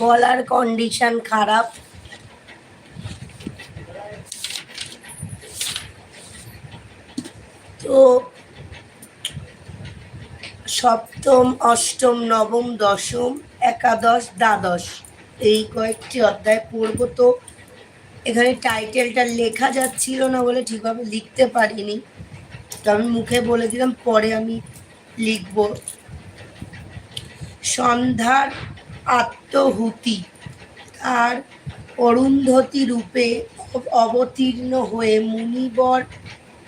গলার কন্ডিশন খারাপ। তো সপ্তম, অষ্টম, নবম, দশম, একাদশ, দ্বাদশ, এই কয়েকটি অধ্যায় পড়ব তো। এখানে টাইটেলটা লেখা যাচ্ছিল না বলে ঠিকভাবে লিখতে পারিনি। তো আমি মুখে বলে দিলাম, পরে আমি লিখব। সন্ধ্যার আত্মহুতি। তার অরুন্ধতী রূপে অব- অবতীর্ণ হয়ে মুনিবর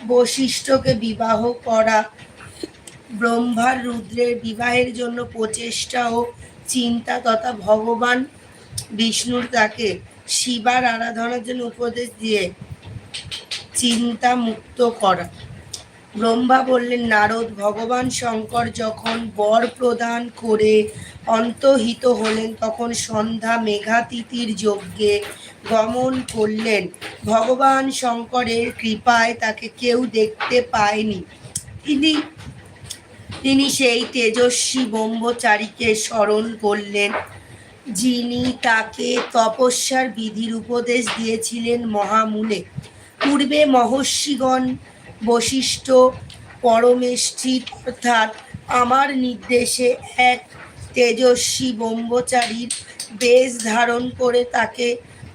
বশিষ্ঠকে বিবাহ করা ব্রহ্মার রুদ্রের বিবাহের জন্য প্রচেষ্টা ও চিন্তা তথা ভগবান বিষ্ণুর তাকে শিবার আরাধনার জন্য উপদেশ দিয়ে চিন্তা মুক্ত করা। ব্রহ্মা বললেন, নারদ, ভগবান শঙ্কর যখন বর প্রদান করে অন্তহিত হলেন, তখন সন্ধ্যা মেঘাতিথির যজ্ঞে গমন করলেন। ভগবান শঙ্করের কৃপায় তাকে কেউ দেখতে পায়নি। তিনি তিনি সেই তেজস্বী ব্রহ্মচারীকে স্মরণ করলেন, যিনি তাকে তপস্যার বিধির উপদেশ দিয়েছিলেন মহামূলে। পূর্বে মহর্ষিগণ বশিষ্ঠ পরমেষ্ঠিত অর্থাৎ আমার নির্দেশে এক তেজস্বী ব্রহ্মচারীর বেশ ধারণ করে তাকে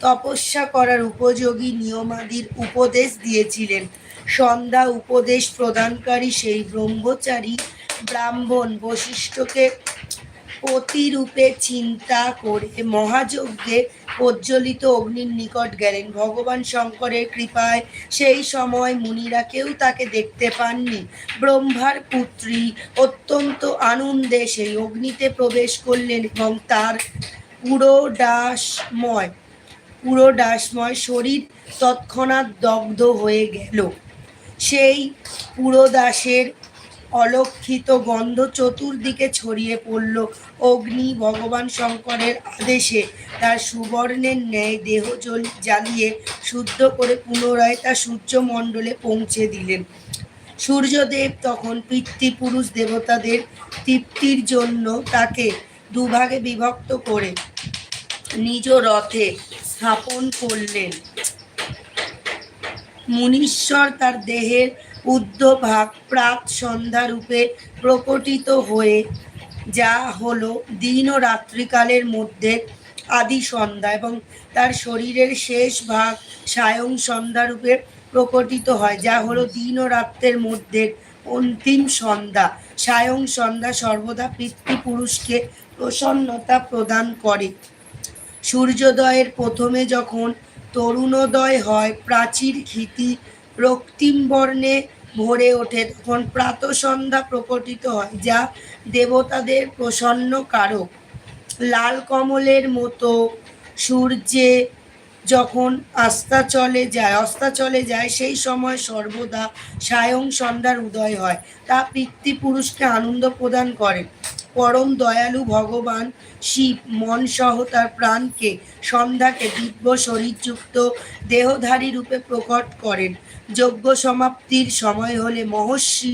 তপস্যা করার উপযোগী নিয়মাদির উপদেশ দিয়েছিলেন। সন্ধ্যা উপদেশ প্রদানকারী সেই ব্রহ্মচারী ব্রাহ্মণ বশিষ্ঠকে প্রতিরূপে চিন্তা করে মহাযজ্ঞে প্রজ্বলিত অগ্নির নিকট গেলেন। ভগবান শঙ্করের কৃপায় সেই সময় মুনিরা কেউ তাকে দেখতে পাননি। ব্রহ্মার পুত্রী অত্যন্ত আনন্দে সেই অগ্নিতে প্রবেশ করলেন এবং তার পুরো ডাসময় পুরো ডাসময় শরীর তৎক্ষণাৎ দগ্ধ হয়ে গেল। সেই পুরোদাসের অলক্ষিত গন্ধ চতুর্দিকে ছড়িয়ে পড়ল। অগ্নি ভগবান শঙ্করের আদেশে তার সুবর্ণের ন্যায় দেহ জ্বল- জ্বালিয়ে শুদ্ধ করে পুনরায় তা সূর্যমণ্ডলে পৌঁছে দিলেন। সূর্যদেব তখন পিতৃপুরুষ দেবতাদের তৃপ্তির জন্য তাকে দুভাগে বিভক্ত করে নিজ রথে স্থাপন করলেন। মুনীশ্বর তার দেহের প্রাত সন্ধ্যা রূপে প্রকটিত হয়ে যা হলো দিন ও রাত্রিকালের মধ্যে আদি সন্ধ্যা এবং তার শরীরের শেষ ভাগ সায়ং সন্ধ্যা রূপে প্রকটিত হয়, যা হলো দিন ও রাত্রের মধ্যে অন্তিম সন্ধ্যা। সায়ং সন্ধ্যা সর্বদা পিতৃপুরুষকে প্রসন্নতা প্রদান করে। সূর্যোদয়ের প্রথমে যখন তরুণোদয় হয়, প্রাচীর ক্ষিতি রক্তিম বর্ণে ভরে ওঠে তখন প্রাতসন্ধ্যা প্রকটিত হয়, যা দেবতাদের প্রসন্ন কারক। লাল কমলের মতো সূর্যে যখন আস্থা চলে যায় অস্তাচলে যায়, সেই সময় সর্বদা সায়ং সন্ধ্যার উদয় হয়। তা পিতৃপুরুষকে আনন্দ প্রদান করে। পরম দয়ালু ভগবান শিব মন সহ তার প্রাণকে সন্ধ্যাকে দিব্য শরীরযুক্ত দেহধারী রূপে প্রকট করেন। যজ্ঞ সমাপ্তির সময় হলে মহর্ষি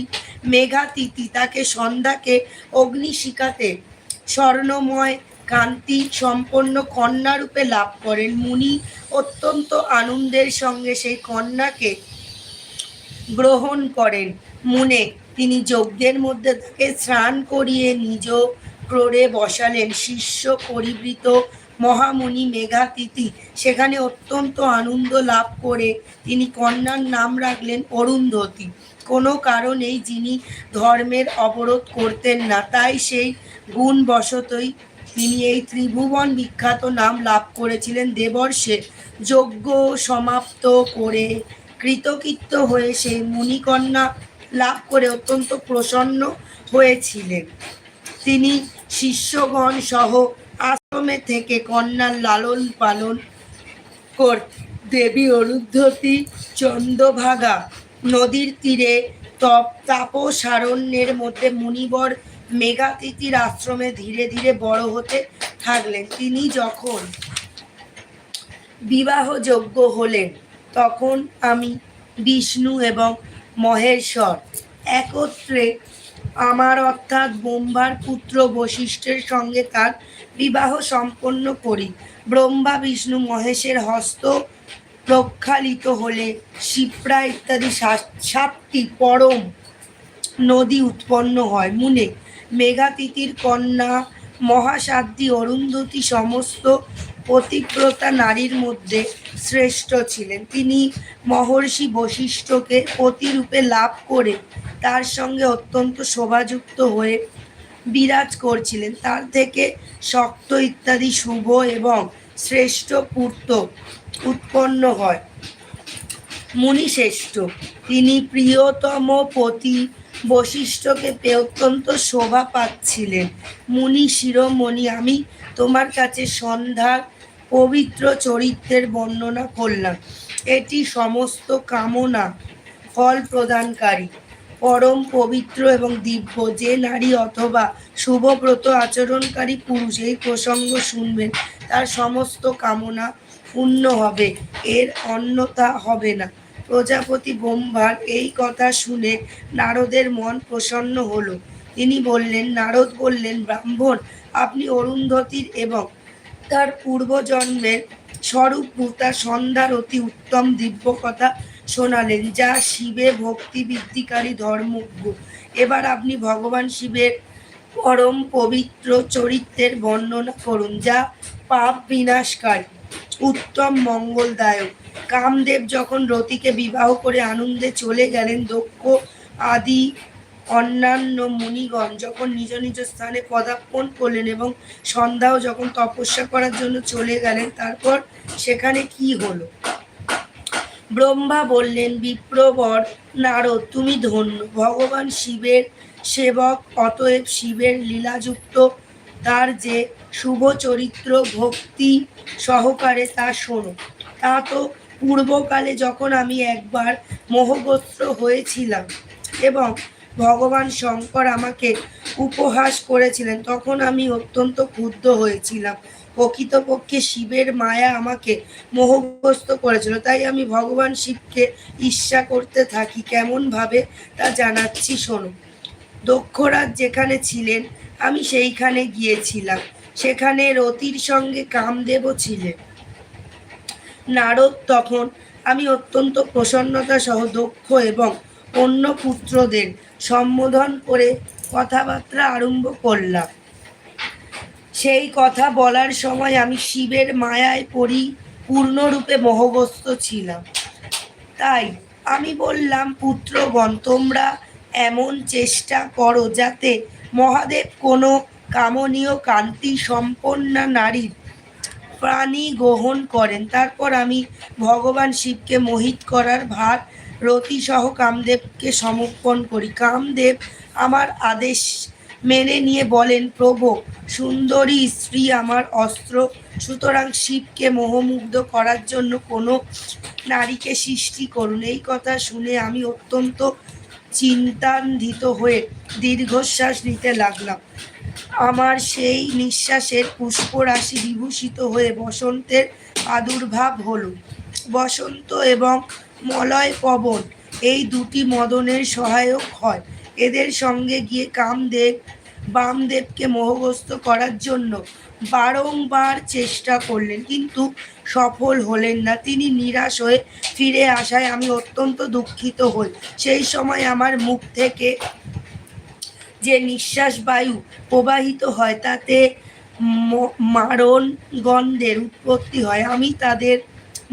মেঘাতিথি তাকে সন্ধ্যাকে অগ্নিশিখাতে স্বর্ণময় কান্তি সম্পন্ন কন্যা রূপে লাভ করেন। মুনি অত্যন্ত আনন্দের সঙ্গে সেই কন্যাকে গ্রহণ করেন। মুনে তিনি যজ্ঞের মধ্যে তাকে স্নান করিয়ে নিজ ক্রোড়ে বসালেন। শিষ্য পরিবৃত মহামণি মেঘাতিথি সেখানে অত্যন্ত আনন্দ লাভ করে তিনি কন্যার নাম রাখলেন অরুন্ধতী। কোনো কারণেই যিনি ধর্মের অবরোধ করতেন না, তাই সেই গুণবশতই তিনি এই ত্রিভুবন বিখ্যাত নাম লাভ করেছিলেন দেবর্ষে। যজ্ঞ সমাপ্ত করে কৃতকৃত্য হয়ে সেই মুনিকন্যা লাভ করে অত্যন্ত প্রসন্ন হয়েছিলেন। তিনি শিষ্যগণ সহ আশ্রমে থেকে কন্যার লালন পালন কর দেবী অরুদ্ধতী চন্দ্রভাগা নদীর তীরে তপ তাপসারণ্যের মধ্যে মুনিবর মেঘাতিথির আশ্রমে ধীরে ধীরে বড় হতে থাকলেন। তিনি যখন বিবাহযোগ্য হলেন, তখন আমি বিষ্ণু এবং মহেশ্বর। একত্রে আমার অর্থাৎ ব্রহ্মার পুত্র বশিষ্ঠের সঙ্গে তার বিবাহ সম্পন্ন করি। ব্রহ্মা, বিষ্ণু, মহেশের হস্ত প্রক্ষালিত হলে শিপ্রা ইত্যাদি সাতটি পরম নদী উৎপন্ন হয়। মুনে মেঘাতিথির কন্যা মহাসাধ্যী অরুন্ধতী সমস্ত পতিব্রতা নারীর মধ্যে শ্রেষ্ঠ ছিলেন। তিনি মহর্ষি বশিষ্ঠকে পতিরূপে লাভ করে তার সঙ্গে অত্যন্ত শোভাযুক্ত হয়ে বিরাজ করছিলেন। তার থেকে শক্ত ইত্যাদি শুভ এবং শ্রেষ্ঠ পূর্ত উৎপন্ন হয়। মুনিশ্রেষ্ঠ। তিনি প্রিয়তম পতি বশিষ্ঠকে পেয়ে অত্যন্ত শোভা পাচ্ছিলেন। মুনি শিরোমণি, আমি তোমার কাছে সন্ধ্যার পবিত্র চরিত্রের বর্ণনা করলাম। এটি সমস্ত কামনা, ফল প্রদানকারী। পরম পবিত্র এবং দিব্য, যে নারী অথবা শুভব্রত আচরণকারী পুরুষ এই প্রসঙ্গ শুনবেন, তার সমস্ত কামনা পূর্ণ হবে, এর অন্যতা হবে না। প্রজাপতি ব্রহ্মার এই কথা শুনে নারদের মন প্রসন্ন হলো। তিনি বললেন, নারদ বললেন, ব্রাহ্মণ, আপনি অরুন্ধতির এবং তার পূর্বজন্মের স্বরূপ ভূতা সন্ধ্যার অতি উত্তম দিব্য কথা শোনালেন, যা শিবে ভক্তি বৃদ্ধিকারী ধর্মজ্ঞ। এবার আপনি ভগবান শিবের পরম পবিত্র চরিত্রের বর্ণনা করুন, যা পাপ বিনাশকারী, উত্তম মঙ্গলদায়ক। কামদেব যখন রতিকে বিবাহ করে আনন্দে চলে গেলেন, দক্ষ আদি অন্যান্য মুনিগণ যখন নিজ নিজ স্থানে পদার্পণ করলেন এবং সন্ধ্যাও যখন তপস্যা করার জন্য চলে গেলেন, তারপর সেখানে কি হলো? ব্রহ্মা বললেন, বিপ্রবর নারদ, তুমি ধন্য। ভগবান শিবের সেবক, অতএব শিবের লীলাযুক্ত। তার যে শুভ চরিত্র ভক্তি সহকারে তা শোনো। তা তো পূর্বকালে যখন আমি একবার মোহগ্রস্ত হয়েছিলাম এবং ভগবান শঙ্কর আমাকে উপহাস করেছিলেন। তখন আমি অত্যন্ত ক্ষুব্ধ হয়েছিলাম। প্রকৃতপক্ষে শিবের মায়া আমাকে মোহগ্রস্ত করেছিল। তাই আমি ভগবান শিবকে ঈর্ষা করতে থাকি। কেমনভাবে তা জানাচ্ছি শোনো। দক্ষরাজ যেখানে ছিলেন, আমি সেইখানে গিয়েছিলাম। সেখানে রতির সঙ্গে কামদেবও ছিলেন। নারদ তখন, আমি অত্যন্ত প্রসন্নতা সহ দক্ষ এবং অন্য পুত্রদের সম্বোধন করে কথাবার্তা আরম্ভ করলাম। সেই কথা বলার সময় আমি শিবের মায়ায় পড়ি, পূর্ণরূপে মোহগ্রস্ত ছিলাম। তাই আমি বললাম, পুত্রগণ, তোমরা এমন চেষ্টা করো যাতে মহাদেব কোনো কামনীয় কান্তি সম্পন্না নারীর প্রাণী গ্রহণ করেন। তারপর আমি ভগবান শিবকে মোহিত করার ভার রতিসহ কামদেবকে সমর্পণ করি। কামদেব আমার আদেশ মেনে নিয়ে বলেন, প্রভু, সুন্দরী স্ত্রী আমার অস্ত্র। সুতরাং শিবকে মোহমুগ্ধ করার জন্য কোনো নারীকে সৃষ্টি করুন। এই কথা শুনে আমি অত্যন্ত চিন্তান্বিত হয়ে দীর্ঘশ্বাস নিতে লাগলাম। আমার সেই নিঃশ্বাসের পুষ্পরাশি বিভূষিত হয়ে বসন্তের আবির্ভাব হলো। বসন্ত এবং মলয় পবন। এই দুটি মদনের সহায়ক হয়। এদের সঙ্গে গিয়ে কামদেব, বামদেবকে মোহগ্রস্ত করার জন্য বারংবার চেষ্টা করলেন, কিন্তু সফল হলেন না। তিনি নিরাশ হয়ে ফিরে আসায় আমি অত্যন্ত দুঃখিত হই। সেই সময় আমার মুখ থেকে যে নিঃশ্বাস বায়ু প্রবাহিত হয়, তাতে মারণ গন্ধের উৎপত্তি হয়। আমি তাদের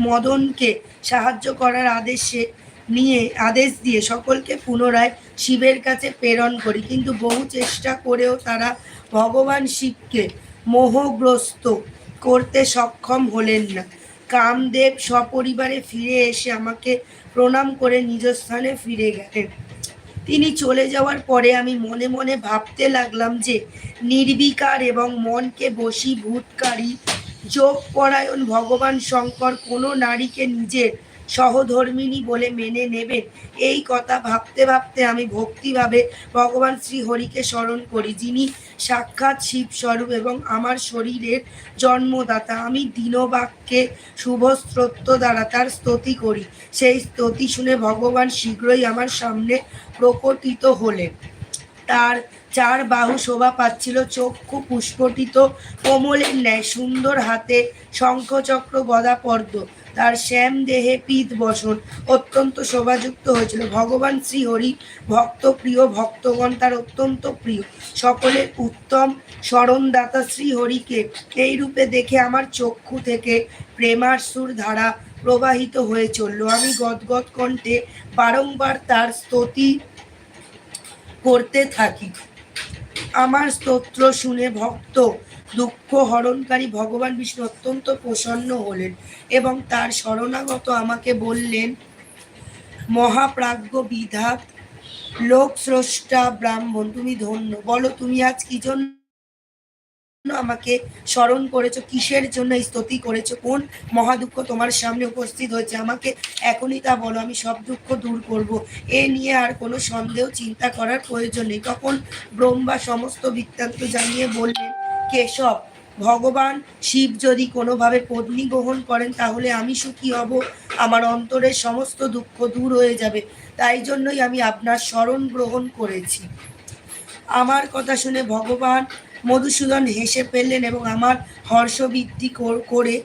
মদনকে সাহায্য করার আদেশে নিয়ে, আদেশ দিয়ে সকলকে পুনরায় শিবের কাছে প্রেরণ করি। কিন্তু বহু চেষ্টা করেও তারা ভগবান শিবকে মোহগ্রস্ত করতে সক্ষম হলেন না। কামদেব সপরিবারে ফিরে এসে আমাকে প্রণাম করে নিজ স্থানে ফিরে গেলেন। তিনি চলে যাওয়ার পরে আমি মনে মনে ভাবতে লাগলাম যে, নির্বিকার এবং মনকে বশীভূতকারী যোগ পরায়ণ ভগবান শঙ্কর কোনো নারীকে নিজের সহধর্মিণী বলে মেনে নেবেন এই কথা ভাবতে ভাবতে আমি ভক্তিভাবে ভগবান শ্রী হরিকে স্মরণ করি, যিনি সাক্ষাৎ শিবস্বরূপ এবং আমার শরীরের জন্মদাতা। আমি দীনবাক্যে শুভ স্তোত্র দ্বারা তার স্তুতি করি। সেই স্তুতি শুনে ভগবান শীঘ্রই আমার সামনে প্রকটিত হলেন। তার চার বাহু শোভা পাচ্ছিল। চক্ষু পুষ্পটিত, কোমলের ন্যায়, সুন্দর হাতে শঙ্খচক্র গদা পদ্ম তার শ্যাম দেহে পিত বসন, অত্যন্ত শোভাযুক্ত হয়েছিল। ভগবান শ্রীহরি ভক্ত প্রিয়, ভক্তগণ তার অত্যন্ত প্রিয়। সকলের উত্তম স্মরণদাতা শ্রীহরিকে এই রূপে দেখে আমার চক্ষু থেকে প্রেমার সুর ধারা প্রবাহিত হয়ে চলল। আমি গদগদ কণ্ঠে বারংবার তার স্তুতি করতে থাকি। আমার স্তোত্র শুনে ভক্ত, দুঃখ হরণকারী ভগবান বিষ্ণু অত্যন্ত প্রসন্ন হলেন এবং তার শরণাগত আমাকে বললেন, মহাপ্রাজ্ঞ বিধাত লোক স্রষ্টা ব্রাহ্মণ, তুমি ধন্য। বলো, তুমি আজ কি জন্য আমাকে স্মরণ করেছ, কিসের জন্য স্তুতি করেছ, কোন মহাদুঃখ তোমার সামনে উপস্থিত হয়েছে, আমাকে এখনই তা বলো, আমি সব দুঃখ দূর করব। এ নিয়ে আর কোনো সন্দেহ, চিন্তা করার প্রয়োজন নেই। তখন ব্রহ্মা সমস্ত বৃত্তান্ত জানিয়ে বললেন, কেশব, ভগবান শিব যদি কোনোভাবে পত্নী গ্রহণ করেন, তাহলে আমি সুখী হব। আমার অন্তরের সমস্ত দুঃখ দূর হয়ে যাবে। তাই জন্যই আমি আপনার স্মরণ গ্রহণ করেছি। আমার কথা শুনে ভগবান মধুসূদন হেসে ফেললেন এবং আমার হর্ষবৃদ্ধি কর-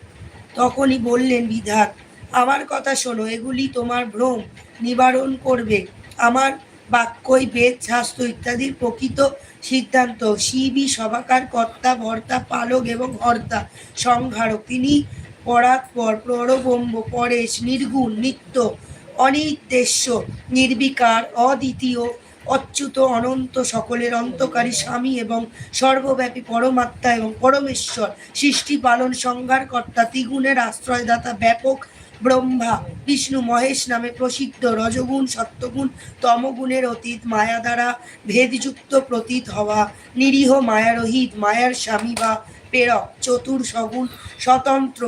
তখনই বললেন, বিধাত, আমার কথা শোনো, এগুলি তোমার ভ্রম নিবারণ করবে। আমার বাক্যই বেদ, শাস্ত্র ইত্যাদির প্রকৃত সিদ্ধান্ত। শিবই সভাকার কর্তা, ভর্তা, পালক এবং হর্তা, সংহারক। তিনি পরাৎপর প্ররবম্ব পরেশ, নির্গুণ, নিত্য, অনির্দেশ্য, নির্বিকার, অদ্বিতীয় অচ্যুত অনন্ত সকলের অন্তকারী স্বামী এবং সর্বব্যাপী পরমাত্মা এবং পরমেশ্বর, সৃষ্টি, পালন সংহারকর্তা ত্রিগুণের আশ্রয়দাতা, ব্যাপক ব্রহ্মা, বিষ্ণু মহেশ নামে প্রসিদ্ধ রজগুণ, সত্যগুণ, তমগুণের অতীত, মায়া দ্বারা ভেদযুক্ত প্রতীত হওয়া, নিরীহ মায়ারহিত, মায়ার স্বামী বা প্রেরক, চতুর সগুণ, স্বতন্ত্র,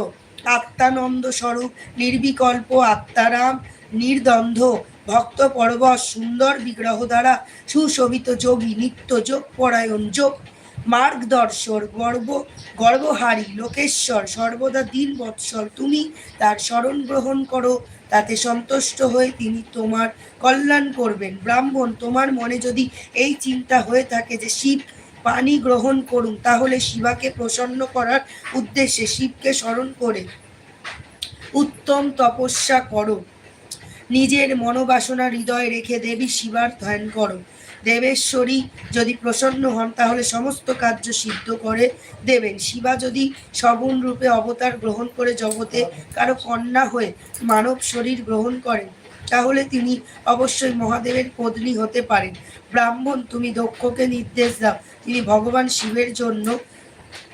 আত্মানন্দ স্বরূপ, নির্বিকল্প আত্মারাম নির্দ্বন্দ্ব। ভক্ত পরবশ সুন্দর বিগ্রহ দ্বারা সুশোভিত যোগী, নিত্য যোগ, পরায়ণ যোগ। মার্গদর্শর গর্ব, গর্বহারী লোকেশ্বর, সর্বদা দিন বৎসর তুমি তার স্মরণ গ্রহণ করো, তাতে সন্তুষ্ট হয়ে তিনি তোমার কল্যাণ করবেন। ব্রাহ্মণ, তোমার মনে যদি এই চিন্তা হয়ে থাকে যে শিব পানি গ্রহণ করুন, তাহলে শিবাকে প্রসন্ন করার উদ্দেশ্যে শিবকে স্মরণ করে উত্তম তপস্যা করো। নিজের মনোবাসনা হৃদয়ে রেখে দেবী শিবার ধ্যান করো। দেবেশ্বরী যদি প্রসন্ন হন, তাহলে সমস্ত কার্য সিদ্ধ করে দেবেন। শিবা যদি সগুণ রূপে অবতার গ্রহণ করে জগতে কারও কন্যা হয়ে মানব শরীর গ্রহণ করেন, তাহলে তিনি অবশ্যই মহাদেবের পত্নী হতে পারেন। ব্রাহ্মণ, তুমি দক্ষকে নির্দেশ দাও। তিনি ভগবান শিবের জন্য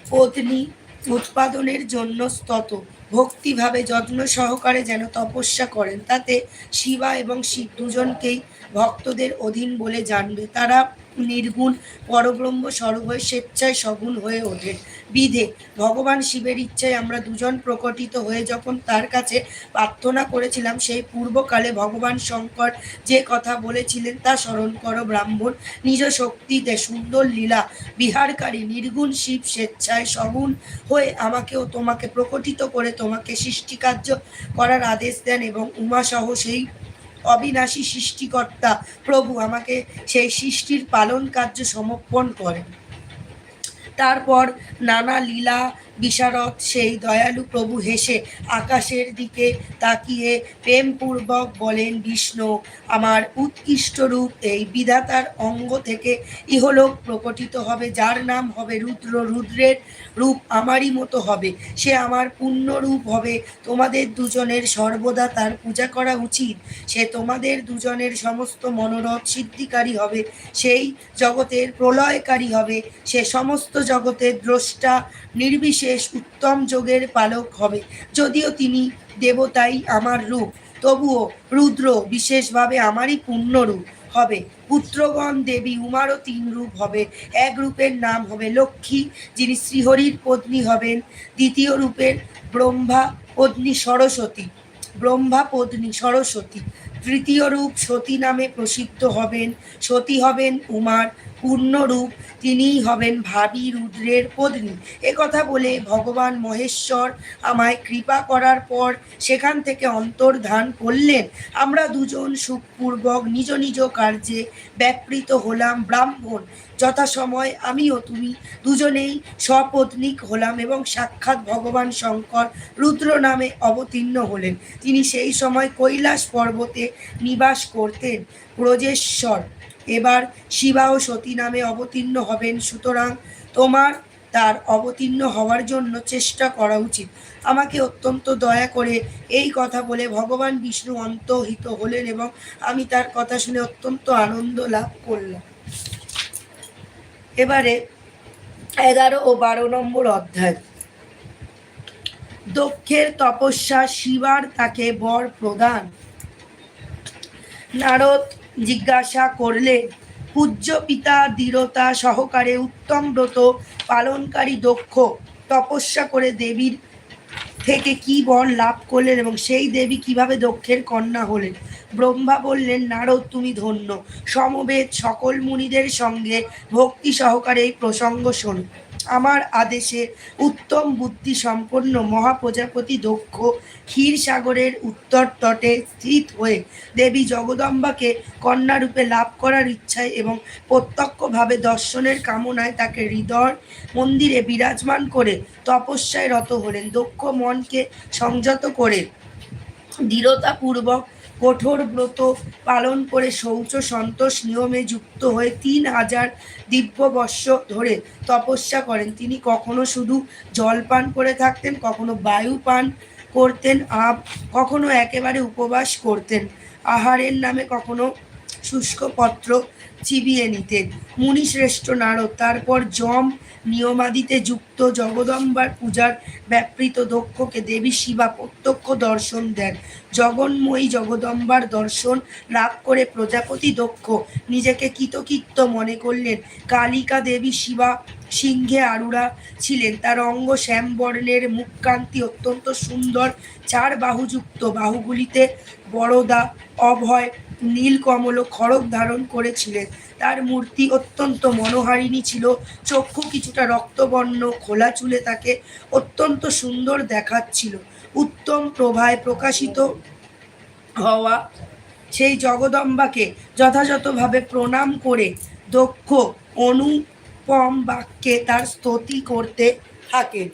পত্নী উৎপাদনের জন্য স্তত। ভক্তিভাবে যত্ন সহকারে যেন তপস্যা করেন, তাতে শিবা এবং শিব দুজনকেই ভক্তদের অধীন বলে জানবে। তারা নির্গুণ, পরব্রহ্ম স্বরূপ হয়ে স্বেচ্ছায় সগুণ হয়ে ওঠেন। বিধে, ভগবান শিবের ইচ্ছায় আমরা দুজন প্রকটিত হয়ে যখন তার কাছে প্রার্থনা করেছিলাম, সেই পূর্বকালে ভগবান শঙ্কর যে কথা বলেছিলেন তা স্মরণ করো ব্রাহ্মণ। নিজ শক্তিতে সুন্দর লীলা, বিহারকারী, নির্গুণ শিব স্বেচ্ছায় সগুণ হয়ে আমাকেও তোমাকে প্রকটিত করে তোমাকে সৃষ্টিকার্য করার আদেশ দেন এবং উমাসহ সেই অবিনাশী সৃষ্টিকর্তা প্রভু আমাকে সেই সৃষ্টির পালন কার্য সমর্পণ করেন। তারপর নানা লীলা বিশারদ, সেই দয়ালু প্রভু হেসে আকাশের দিকে তাকিয়ে প্রেমপূর্বক বলেন, বিষ্ণু, আমার উৎকৃষ্ট রূপ, এই বিধাতার অঙ্গ থেকে ইহলোক প্রকটিত হবে। যার নাম হবে রুদ্র, রুদ্রের রূপ আমারই মতো হবে। সে আমার পূর্ণ রূপ হবে। তোমাদের দুজনের সর্বদা তার পূজা করা উচিত। সে তোমাদের দুজনের সমস্ত মনোরথ সিদ্ধিকারী হবে। সেই জগতের প্রলয়কারী হবে। সে সমস্ত জগতের দ্রষ্টা নির্বিশেষ উত্তম যোগের পালক হবে। যদিও তিনি দেবতাই আমার রূপ, তবুও রুদ্র বিশেষভাবে আমারই পূর্ণ রূপ হবে। পুত্রগণ দেবী উমারও তিন রূপ হবে। এক রূপের নাম হবে লক্ষ্মী, যিনি শ্রীহরির পত্নী হবেন। দ্বিতীয় রূপের ব্রহ্মা পত্নী সরস্বতী। ব্রহ্মা পত্নী সরস্বতী। তৃতীয় রূপ সতী নামে প্রসিদ্ধ হবেন। সতী হবেন উমার পূর্ণরূপ তিনিই হবেন ভাবি রুদ্রের পত্নী। কথা বলে ভগবান মহেশ্বর আমায় কৃপা করার পর সেখান থেকে অন্তর্ধান করলেন। আমরা দুজন সুখপূর্বক নিজ নিজ কার্যে ব্যাপৃত হলাম ব্রাহ্মণ। যথাসময় আমিও তুমি দুজনেই সপত্নিক হলাম এবং সাক্ষাৎ ভগবান শঙ্কর রুদ্র নামে অবতীর্ণ হলেন। তিনি সেই সময় কৈলাস পর্বতে নিবাস করতেন ব্রজেশ্বর। এবার শিবা ও সতী নামে অবতীর্ণ হবেন। সুতরাং তোমার তার অবতীর্ণ হওয়ার জন্য চেষ্টা করা উচিত। আমাকে অত্যন্ত দয়া করে এই কথা বলে ভগবান বিষ্ণু অন্তহিত হলেন এবং আমি তার কথা শুনে অত্যন্ত আনন্দ লাভ করলাম। এবারে এগারো ও বারো নম্বর অধ্যায়। দক্ষের তপস্যা শিবার তাকে বর প্রদান। নারদ জিজ্ঞাসা করলেন পূজ্য পিতা দৃঢ়তা সহকারে উত্তম ব্রত পালনকারী দক্ষ, তপস্যা করে দেবীর থেকে কি বর লাভ করলেন এবং সেই দেবী কীভাবে দক্ষের কন্যা হলেন? ব্রহ্মা বললেন, নারদ, তুমি ধন্য। সমবেত সকল মুনিদের সঙ্গে ভক্তি সহকারে এই প্রসঙ্গ শোনো। আমার আদেশে উত্তম বুদ্ধি সম্পন্ন মহাপ্রজাপতি দক্ষ ক্ষীরসাগরের উত্তর তটে স্থিত হয়ে দেবী জগদম্বাকে কন্যারূপে লাভ করার ইচ্ছায় এবং প্রত্যক্ষভাবে দর্শনের কামনায় তাকে হৃদয় মন্দিরে বিরাজমান করে তপস্যায় রত হলেন। দক্ষ মনকে সংযত করে দৃঢ়তাপূর্বক কঠোর ব্রত পালন করে শৌচ সন্তোষ নিয়মে যুক্ত হয়ে তিন হাজার দিব্য বর্ষ ধরে তপস্যা করেন। তিনি কখনো শুধু জল পান করে থাকতেন, কখনো বায়ু পান করতেন আপ কখনো একেবারে উপবাস করতেন। আহারের নামে কখনো শুষ্ক পত্র চিবিয়ে নিতেন। মুনিশ্রেষ্ঠ নারদ, তারপর যম নিয়মাদিতে যুক্ত জগদম্বার পূজার ব্যাপৃত দক্ষকে দেবী শিবা প্রত্যক্ষ দর্শন দেন। জগন্ময়ী জগদম্বার দর্শন লাভ করে প্রজাপতি দক্ষ। নিজেকে কৃতকৃত্য মনে করলেন। কালিকা দেবী শিবা সিংহে আরুরা ছিলেন। তার অঙ্গ শ্যামবর্ণের মুখকান্তি অত্যন্ত সুন্দর, চার বাহুযুক্ত। বাহুগুলিতে বড়দা অভয় নীলকমল খড়গ ধারণ করেছিলেন। তার মূর্তি অত্যন্ত মনোহারিণী ছিল। চক্ষু কিছুটা রক্তবর্ণ, খোলা চুলে তাকে অত্যন্ত সুন্দর দেখাচ্ছিল। উত্তম প্রভায় প্রকাশিত হওয়া সেই জগদম্বাকে যথাযথভাবে প্রণাম করে দক্ষ অনুপম বাক্যে তার স্তুতি করতে থাকেন।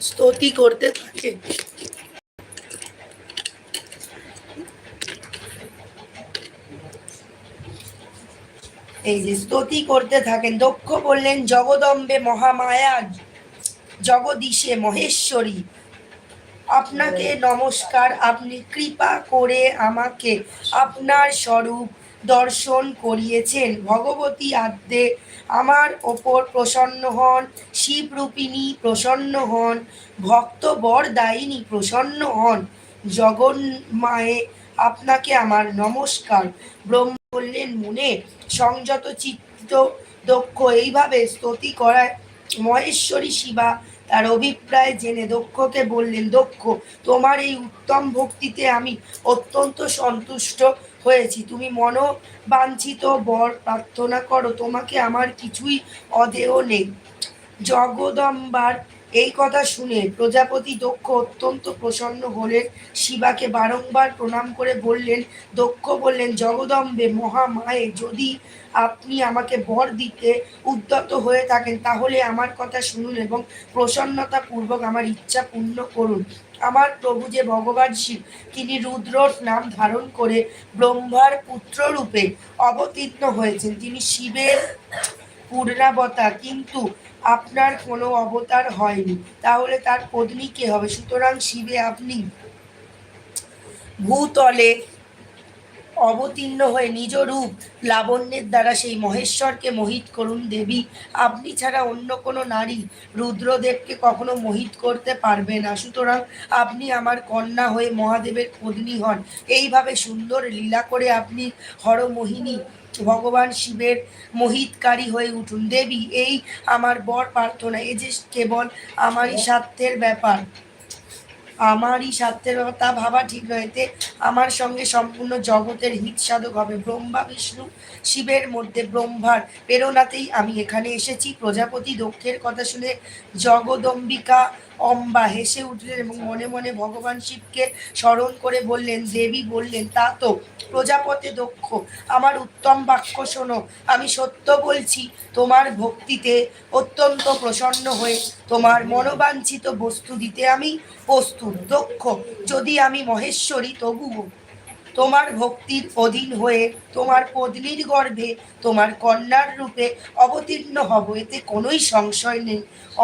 স্তুতি করতে থাকেন। এই যে স্তুতি করতে থাকেন দক্ষ বললেন জগদম্বে মহামায়া জগদীশে মহেশ্বরী। আপনাকে নমস্কার আপনি কৃপা করে আমাকে আপনার স্বরূপ দর্শন করিয়েছেন। ভগবতী আদ্যে আমার ওপর প্রসন্ন হন শিবরূপিণী প্রসন্ন হন ভক্ত বরদায়িনী প্রসন্ন হন। জগন্মায়ে আপনাকে আমার নমস্কার। ব্রহ্ম বললেন মনে। সংযত চিত্ত দক্ষ এইভাবে স্তুতি করায় মহেশ্বরী শিবা তার অভিপ্রায় জেনে দক্ষকে বললেন, দক্ষ, তোমার এই উত্তম ভক্তিতে আমি অত্যন্ত সন্তুষ্ট হয়েছি। তুমি মনো বাঞ্ছিত বর, প্রার্থনা করো, তোমাকে আমার কিছুই অদেয় নেই। জগদম্বার এই কথা শুনে প্রজাপতি দক্ষ অত্যন্ত প্রসন্ন হলেন। শিবাকে বারংবার প্রণাম করে বললেন, দক্ষ বললেন, জগদম্বে মহামায়ে, যদি আপনি আমাকে বর দিতে উদ্যত হয়ে থাকেন, তাহলে আমার কথা শুনুন এবং প্রসন্নতা পূর্বক আমার ইচ্ছা পূর্ণ করুন। আমার প্রভু যে ভগবান শিব, তিনি রুদ্রর নাম ধারণ করে ব্রহ্মার পুত্র রূপে অবতীর্ণ হয়েছেন। তিনি শিবের পূর্ণাবতা কিন্তু আপনার কোনো অবতার হয়নি। তাহলে তার পত্নী কে হবে? সুতরাং শিবে আপনি ভূতলে অবতীর্ণ হয়ে নিজ রূপ লাবণ্যের দ্বারা সেই মহেশ্বরকে মোহিত করুন দেবী। আপনি ছাড়া অন্য কোনো নারী রুদ্রদেবকে কখনো মোহিত করতে পারবে না। সুতরাং আপনি আমার কন্যা হয়ে মহাদেবের পত্নী হন। এইভাবে সুন্দর লীলা করে আপনি হরমোহিনী ভগবান শিবের মোহিতকারী হয়ে উঠুন। দেবী, এই আমার বর প্রার্থনা এ যে কেবল আমারই স্বার্থের ব্যাপার। আমারই স্বার্থের ব্যাপার, তা ভাবা ঠিক রয়েতে আমার সঙ্গে সম্পূর্ণ জগতের হিত সাধক হবে। ব্রহ্মা, বিষ্ণু, শিবের মধ্যে ব্রহ্মার প্রেরণাতেই আমি এখানে এসেছি। প্রজাপতি দক্ষের কথা শুনে জগদম্বিকা অম্বা হেসে উঠলেন এবং মনে মনে ভগবান শিবকে স্মরণ করে বললেন, দেবী বললেন, তা তো প্রজাপতে দক্ষ। আমার উত্তম বাক্য শোনো। আমি সত্য বলছি, তোমার ভক্তিতে অত্যন্ত প্রসন্ন হয়ে তোমার মনোবাঞ্ছিত বস্তু দিতে আমি প্রস্তুত, দক্ষ। যদি আমি মহেশ্বরী, তবুও তোমার ভক্তির অধীন হয়ে, তোমার পত্নীর গর্ভে, তোমার কন্যার রূপে অবতীর্ণ হব, এতে কোনোই সংশয় নেই।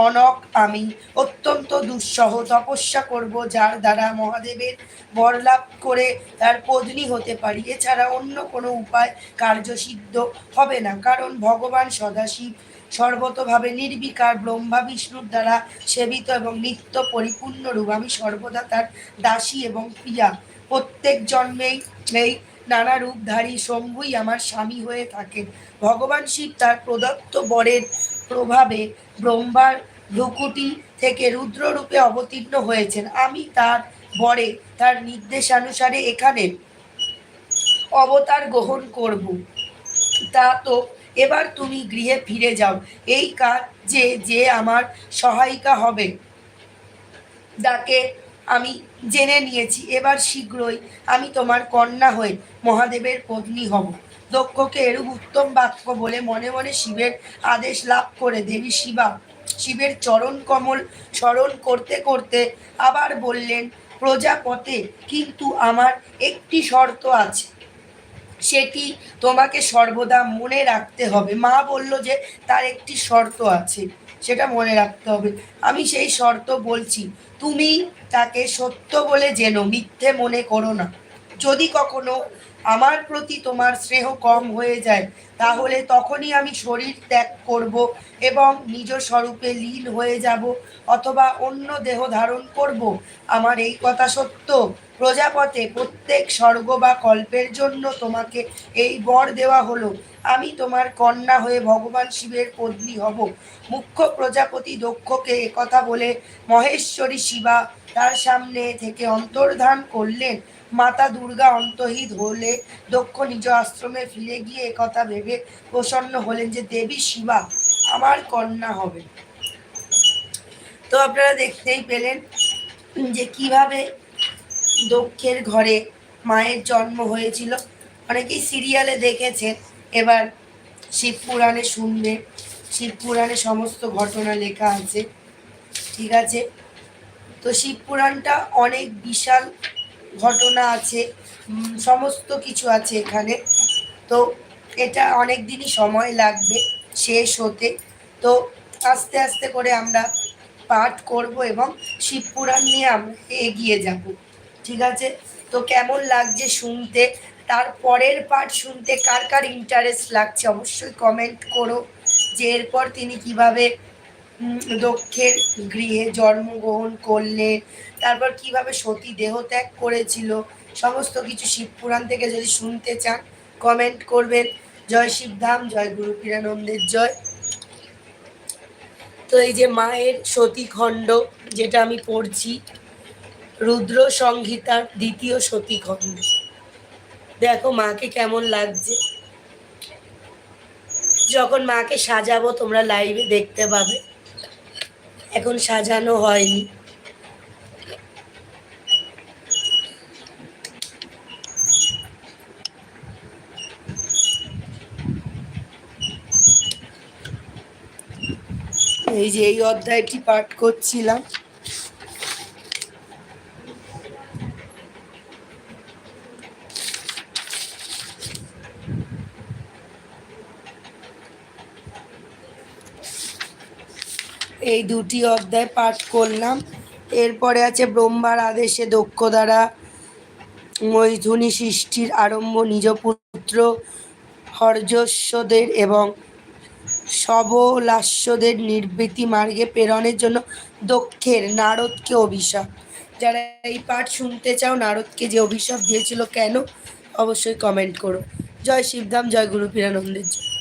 অনক আমি অত্যন্ত দুঃসহ তপস্যা করব, যার দ্বারা মহাদেবের বর লাভ করে তার পত্নী হতে পারি। এছাড়া অন্য কোনো উপায় কার্যসিদ্ধ হবে না, কারণ ভগবান সদাশিব সর্বতভাবে নির্বিকার ব্রহ্মা, বিষ্ণুর দ্বারা সেবিত এবং নিত্য পরিপূর্ণ রূপ আমি সর্বদা তার দাসী এবং প্রিয়া। প্রত্যেক জন্মেই এই নানা রূপধারী শম্ভুই আমার স্বামী হয়ে থাকেন। ভগবান শিব তার প্রদত্ত বরের প্রভাবে ব্রহ্মার ভ্রুকুটি থেকে রুদ্ররূপে অবতীর্ণ হয়েছেন। আমি তার বরে তার নির্দেশানুসারে এখানে অবতার গ্রহণ করব। তা তো এবার তুমি গৃহে ফিরে যাও। এই কাজ যে যে আমার সহায়িকা হবে, তাকে আমি জেনে নিয়েছি, এবার শীঘ্রই আমি তোমার কন্যা হয়ে মহাদেবের পত্নী হব। দক্ষকে এরূপ উত্তম বাক্য বলে মনে মনে শিবের আদেশ লাভ করে দেবী শিবা শিবের চরণ কমল স্মরণ করতে করতে আবার বললেন, প্রজাপতে, কিন্তু আমার একটি শর্ত আছে। সেটি তোমাকে সর্বদা মনে রাখতে হবে? মা বলল যে তার একটি শর্ত আছে, সেটা মনে রাখতে হবে। আমি সেই শর্ত বলছি, তুমি তাকে সত্য বলে যেন মিথ্যে মনে করো না। যদি কখনো আমার প্রতি তোমার স্নেহ কম হয়ে যায়, তাহলে তখনই আমি শরীর ত্যাগ করব এবং নিজ স্বরূপে লীন হয়ে যাব অথবা অন্য দেহ ধারণ করব। আমার এই কথা সত্য। প্রজাপতে প্রত্যেক স্বর্গ বা কল্পের জন্য তোমাকে এই বর দেওয়া হলো। আমি তোমার কন্যা হয়ে ভগবান শিবের পত্নী হব। মুখ্য প্রজাপতি দক্ষকে কথা বলে, মহেশ্বরী শিবা, তার সামনে থেকে অন্তর্ধান করলেন। মাতা দুর্গা অন্তহিত হলে দক্ষ নিজ আশ্রমে ফিরে গিয়ে কথা ভেবে প্রসন্ন হলেন যে, দেবী শিবা, আমার কন্যা হবে তো আপনারা দেখতেই পেলেন যে, কীভাবে দক্ষের ঘরে মায়ের জন্ম হয়েছিল। অনেকেই সিরিয়ালে দেখেছেন, এবার শিব পুরাণে শুনবে। শিব পুরাণে সমস্ত ঘটনা লেখা আছে, ঠিক আছে? তো শিব পুরাণটা অনেক বিশাল ঘটনা আছে সমস্ত কিছু আছে এখানে। তো এটা অনেক দিনই সময় লাগবে শেষ হতে। তো আস্তে আস্তে করে আমরা পাঠ করব এবং শিব পুরাণ নিয়ে আমরা এগিয়ে যাব। ঠিক আছে? তো কেমন লাগছে শুনতে? তার পরের পাঠ শুনতে কার কার ইন্টারেস্ট লাগছে অবশ্যই কমেন্ট করো। যে এরপর তিনি কীভাবে দক্ষের গৃহে জন্মগ্রহণ করলেন তারপর কীভাবে সতী দেহত্যাগ করেছিল, সমস্ত কিছু শিবপুরাণ থেকে যদি শুনতে চান কমেন্ট করবেন। জয় শিবধাম জয় গুরু পীরানন্দের জয়। তো এই যে মায়ের সতীখণ্ড যেটা আমি পড়ছি, রুদ্র সংহিতার দ্বিতীয় সতীখণ্ড দেখো মাকে কেমন লাগছে। যখন মাকে সাজাবো, তোমরা লাইভে দেখতে পাবে। এখন সাজানো হয়নি। এই যে এই অধ্যায়টি পাঠ করছিলাম। এই দুটি অধ্যায় পাঠ করলাম। এরপরে আছে ব্রহ্মার আদেশে দক্ষ দ্বারা মৈথুনী সৃষ্টির আরম্ভ, নিজ পুত্র হর্যস্বদের এবং সবলাস্যদের নির্বৃতি মার্গে প্রেরণের জন্য দক্ষের নারদকে অভিশাপ। যারা এই পাঠ শুনতে চাও, নারদকে যে অভিশাপ দিয়েছিল কেন, অবশ্যই কমেন্ট করো। জয় শিবধাম, জয় গুরু পীরানন্দের জয়।